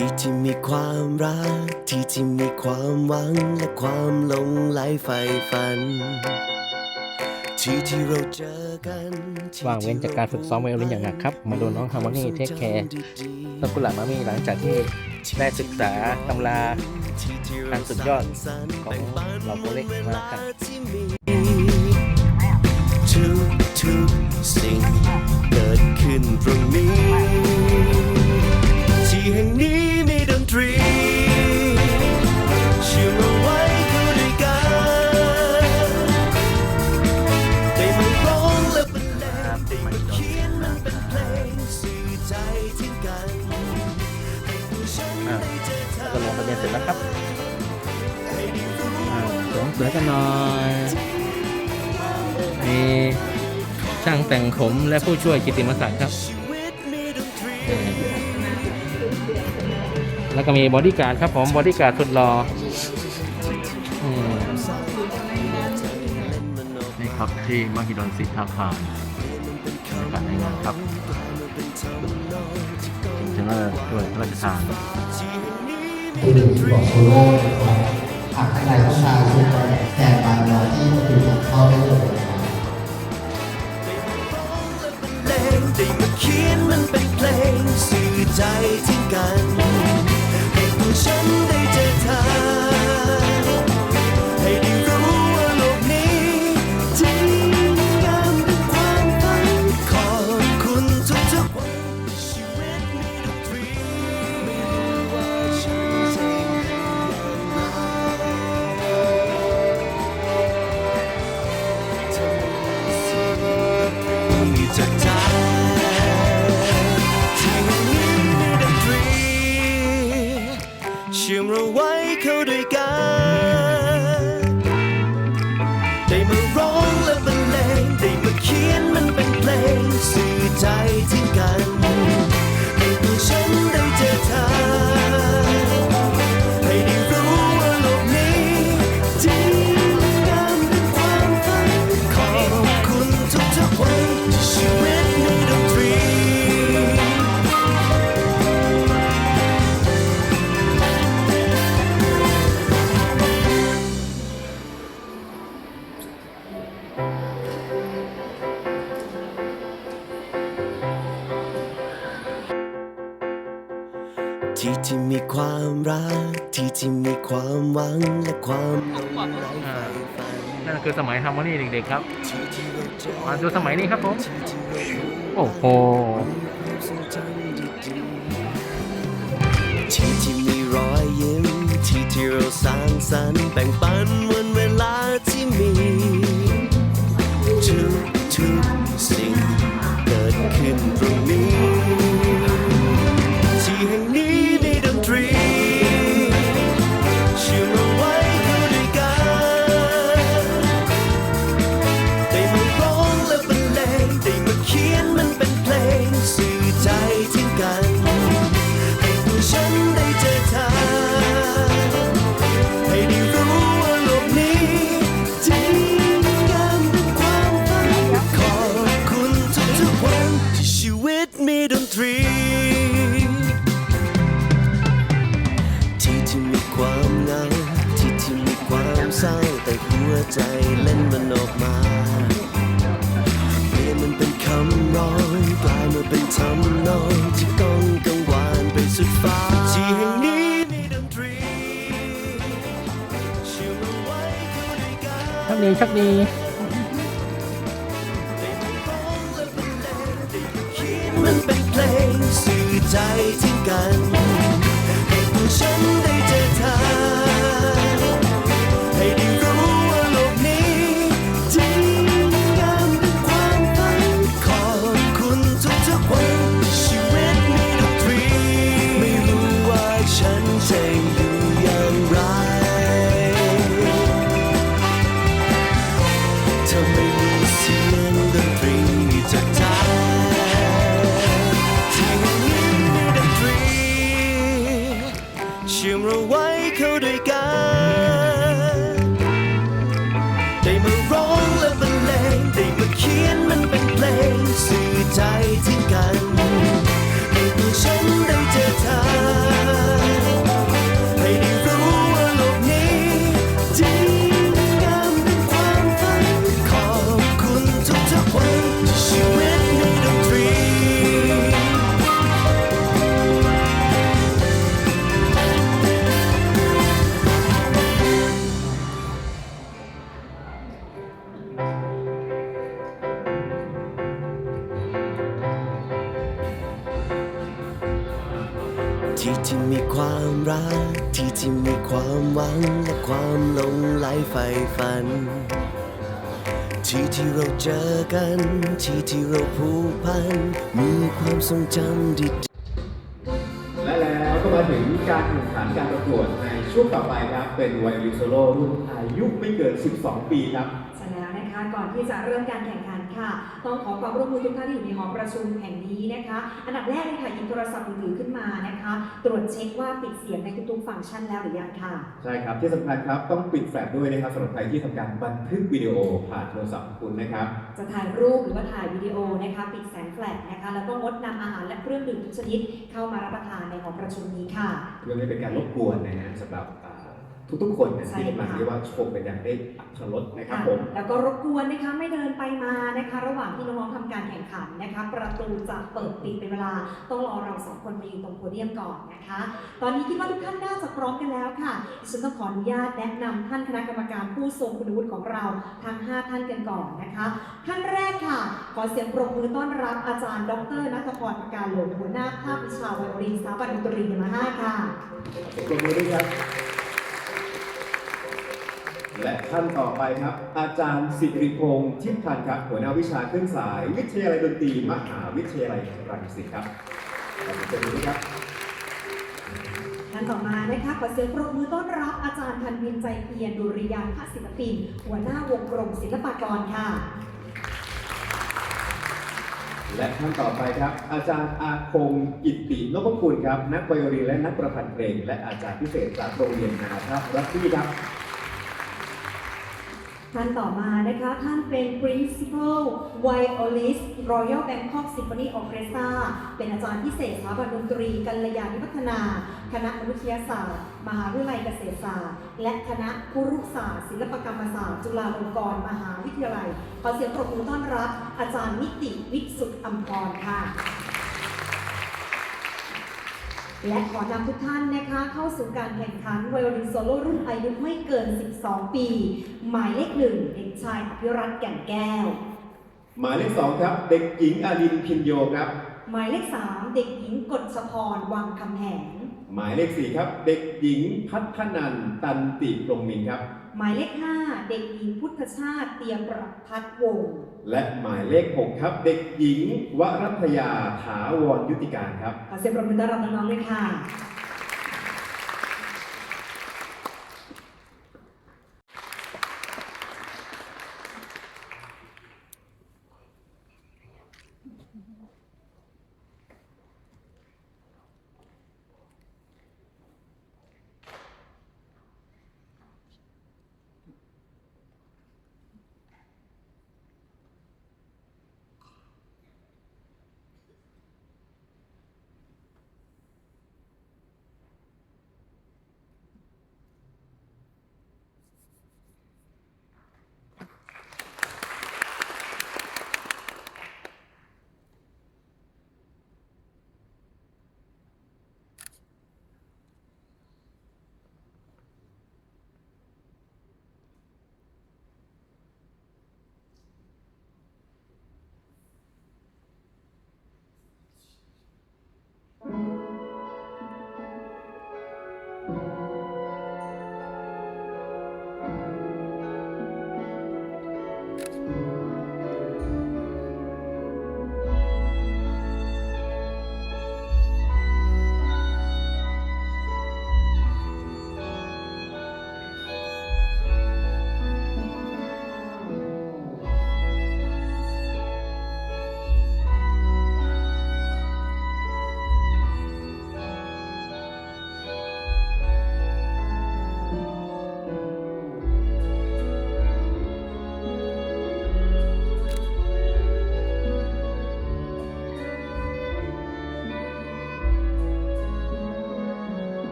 ที่ที่มีความรัก ที่ที่มีความหวังและความหลงไหลใฝ่ฝัน ที่ที่เราเจอกันที่ว่างเว้นจากการฝึกซ้อมไวโอลินอย่างหนักครับ มาดูน้องฮาร์โมนีเทคแคร์ต้นกุหลาบมามีหลังจากที่ได้ศึกษาตำราอันสุดยอดของเหล่าโปรเล็กมาครับทุกทุกๆสิ่งเกิดขึ้นตรงนี้ กันหน่อย มีช่างแต่งผมและผู้ช่วยกิติมศักดิ์ครับ แล้วก็มีบอดี้การ์ดครับผม บอดี้การ์ดสุดหล่อนี่ครับที่มหิดลสิทธาคารในการในงานครับเทรนเนอร์ด้วยพระราชทานที่หนึ่งที่บอกโซโล่นะครับ ผักท่านใดต้องการชุดแต่บางรอที่ประตูทางเข้าได้เลยนะครับเพลงด้มาเขียนมันเป็น เอาไว้เข้าด้วยกันได้มาร้องและบรรเลงได้มาเขียนมันเป็นเพลงสื่อใจถึงกัน ความหวังและความหลงไหลใฝ่ฝันนั่นคือสมัยฮาร์โมนีเด็กๆครับที่ที่เราเจอมาดูสมัยนี้ครับผมที่ที่เรารู้โอ้โหความทรงจำดีๆที่ที่มีรอยยิ้มที่ที่เราสร้างสรรค์แบ่งปันวันเวลาที่มีทุกทุกๆสิ่งเกิดขึ้นตรง มันเป็นเพลงสื่อใจถึงกัน เราเจอกันที่ที่เราผูกพัน มีความทรงจำดีและแล้วก็มาถึงการแข่งขันการประกวดในช่วงต่อไปครับ เป็นไวโอลินโซโล่รุ่นอายุไม่เกิน 12 ปีครับ ใช่แล้วนะคะก่อนที่จะเริ่มการแข่งขัน ค่ะต้องขอความร่วมมือทุกท่านที่อยู่ในหอประชุมแห่งนี้นะคะ อันดับแรกเลยค่ะหยิบโทรศัพท์มือถือขึ้นมานะคะ ตรวจเช็คว่าปิดเสียงในทุกๆฟังก์ชันแล้วหรือยังค่ะ ใช่ครับที่สำคัญครับต้องปิดแฟลชด้วยนะครับสำหรับใครที่ทำการบันทึกวิดีโอผ่านโทรศัพท์ของคุณนะครับ จะถ่ายรูปหรือว่าถ่ายวิดีโอนะคะปิดแสงแฟลชนะคะ แล้วก็งดนำอาหารและเครื่องดื่มทุกชนิดเข้ามารับประทานในหอประชุมนี้ค่ะ เพื่อไม่เป็นการรบกวนนะฮะสำหรับอ่า ทุกๆ คนนะใช่ที่กำลังค่ะเรียกว่าชมเป็นอย่างได้อัตรสนะครับค่ะผมแล้วก็รบกวนนะคะไม่เดินไปมานะคะ ระหว่างที่น้องๆทำการแข่งขันนะคะ ประตูจะเปิดปิดเป็นเวลาต้องรอเราสองคนมาอยู่ตรงโพเดียมก่อนนะคะ ตอนนี้คิดว่าทุกท่านน่าจะพร้อมกันแล้วค่ะดิฉันต้องขออนุญาตแนะนำท่านคณะกรรมการผู้ทรงคุณวุฒิของเราทั้ง 5 ท่านกันก่อนนะคะท่านแรกค่ะขอเสียงปรบมือต้อนรับอาจารย์ ดรนัทพรประการหลงหัวหน้าภาควิชาไวโอลินสถาบันดนตรียามาฮ่าค่ะปรบมือด้วยครับ และท่านต่อไปครับ อาจารย์สิริพงษ์ทิพย์พันธ์ครับหัวหน้าวิชาเครื่องสาย วิทยาลัยดนตรีมหาวิทยาลัยรังสิตครับขอบคุณด้วยครับ ท่านต่อมานะคะขอเสียงปรบมือต้อนรับอาจารย์ธันวินใจเพียรดุริยางคศิลปิน หัวหน้าวงกรมศิลปากรค่ะ และท่านต่อไปครับ อาจารย์อาคมกิตตินพคุณครับ นักไวโอลินและนักประพันธ์เพลง และอาจารย์พิเศษจากโรงเรียนนานาชาติรัตตี้ครับ ท่านต่อมานะคะ ท่านเป็น principal violist Royal Bangkok Symphony Orchestra เป็นอาจารย์พิเศษสถาบันดนตรี กัลยาณิวัฒนา คณะมนุษยศาสตร์ มหาวิทยาลัยเกษตรศาสตร์ และคณะครุศาสตร์ ศิลปกรรมศาสตร์ จุฬาลงกรณ์มหาวิทยาลัย ขอเสียงปรบมือต้อนรับ อาจารย์นิติวิสุทธ์อัมพรค่ะ และขอนำทุกท่านนะคะเข้าสู่การแข่งขันไวโอลินโซโล่รุ่นอายุไม่เกิน 12 ปี หมายเลขหนึ่งเด็กชายอภิรัตน์แก่นแก้ว หมายเลขสองครับ เด็กหญิงอาลินพินโยครับ หมายเลข3เด็กหญิงกฎชพรวังคำแหงหมายเลขสี่ครับ เด็กหญิงพัฒนันท์ตันติพรหมมินทร์ครับ หมายเลข 5 เด็กหญิงพุทธชาติเตรียมประพัฒน์วงศ์และหมายเลขหกครับ เด็กหญิงวรัตยาถาวรยุติการครับ ขอเสียงปรบมือต้อนรับน้องๆด้วยค่ะ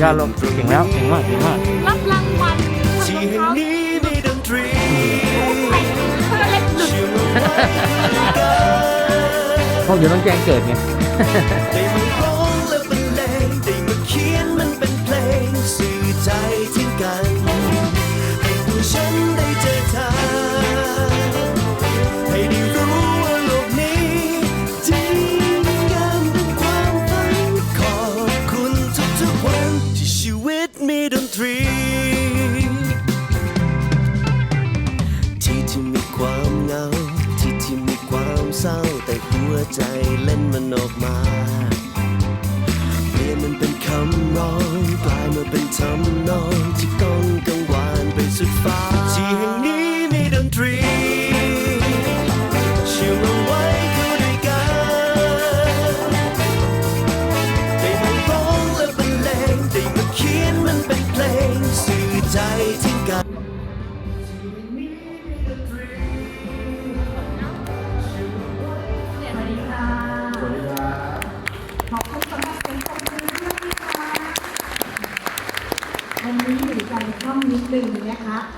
ยอดลงเก่งแล้วเก่งมากเก่งมากรับรางวัลที่แห่งนี้มีดนตรีเพื่อเล่นหลุดชื่อว่าไว้กันพวกอยู่ต้องแจ้งเกิดไง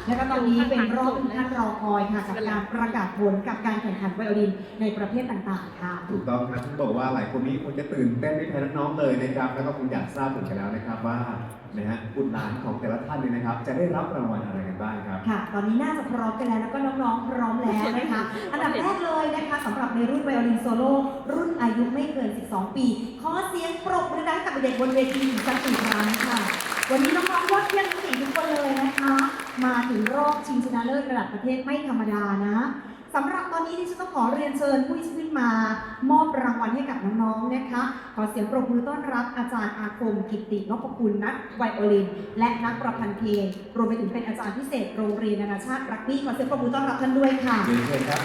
แล้วก็ตอนนี้เป็นรอบที่ท่านรอคอยค่ะกับการประกาศผลกับการแข่งขันไวโอลินในประเภทต่างๆค่ะ ถูกต้องครับที่บอกว่าหลายคนนี้คงจะตื่นเต้นไม่แพ้น้องๆเลยนะครับ แล้วก็คงอยากทราบถึงกันแล้วนะครับว่านะฮะบุตรหลานของแต่ละท่านเนี่ยนะครับ จะได้รับรางวัลอะไรกันบ้างครับ ค่ะ ตอนนี้น่าจะพร้อมกันแล้วแล้วก็น้องๆพร้อมแล้วนะคะ อันดับแรกเลยนะคะสำหรับในรุ่นไวโอลินโซโล่รุ่นอายุไม่เกิน 12 ปี ขอเสียงปรบมือดังกับเด็กบนเวทีอีกสักสี่ครั้งค่ะ วันนี้น้องๆยอดเยี่ยมทั้งสี่ทุกคนเลยนะคะ มาถึงรอบชิงชนะเลิศระดับประเทศไม่ธรรมดานะสำหรับตอนนี้ที่ฉันต้องขอเรียนเชิญผู้ที่ขึ้นมา มอบรางวัลให้กับน้องๆนะคะ ขอเสียงปรบมือต้อนรับอาจารย์อาคมกิตตินพคุณนักไวโอลิน และนักประพันธ์เพลงรวมไปถึงเป็นอาจารย์พิเศษโรงเรียนนานาชาติรักบี้ขอเสียงปรบมือต้อนรับท่านด้วยค่ะเรียนเชิญครับ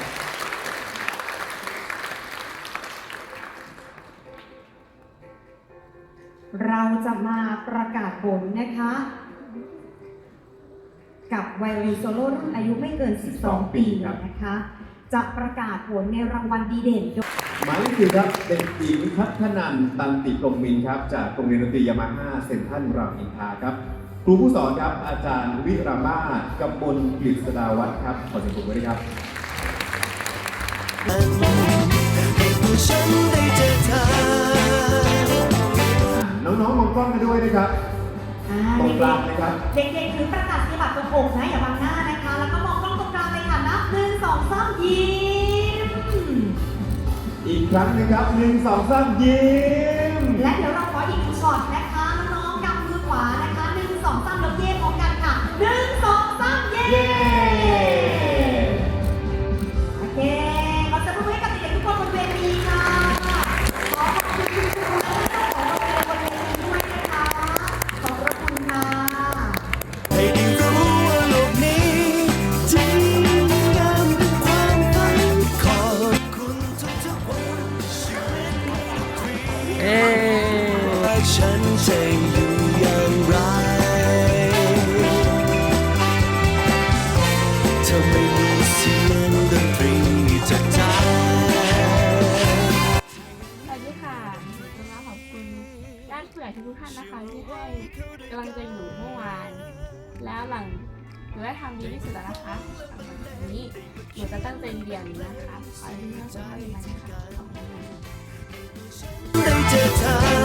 เรา จะมาประกาศผลนะคะ กับไวโอลินโซโล่รุ่นอายุไม่เกิน 12 ปีนะคะ จะประกาศผลในรางวัลดีเด่นหมายเลขสี่ครับเด็กหญิงพัฒนันท์ตันติกรมมินครับ จากโรงเรียนดนตรียามาฮ่าเซ็นทรัลรามอินทราครับครูผู้สอนครับอาจารย์วิรามาศกำมลกฤษดาวัฒน์ครับขอเสียงปรบมือด้วยครับให้ตัวฉันได้เจอเธอ น้องๆมองกล้องกันด้วยนะครับ อ่าตรงกลางนะครับ เด็กๆถือประกาศนียบัตรตรงอกนะอย่าบังหน้านะคะ แล้วก็มองกล้องตรงกลางเลยค่ะนับหนึ่งสองสามยิ้ม อีกครั้งหนึงครับหนึ่งสองสามยิ้ม และเดี๋ยวเราขออีกหนึ่งช็อตนะคะน้องๆกำมือขวานะคะหนึ่งสองสามแล้วเย่พร้อมกันค่ะหนึ่งสองสามเย่ เย้านนะคะที่ให้กำลังใจหนูเมื่อวาน แล้วหลังหนูได้ทำดีที่สุดแล้วนะคะหลังนี้หนูจะตั้งใจเรียนนะคะขอให้ทุกท่านสุขภาพดีนะคะขอบคุณค่ะ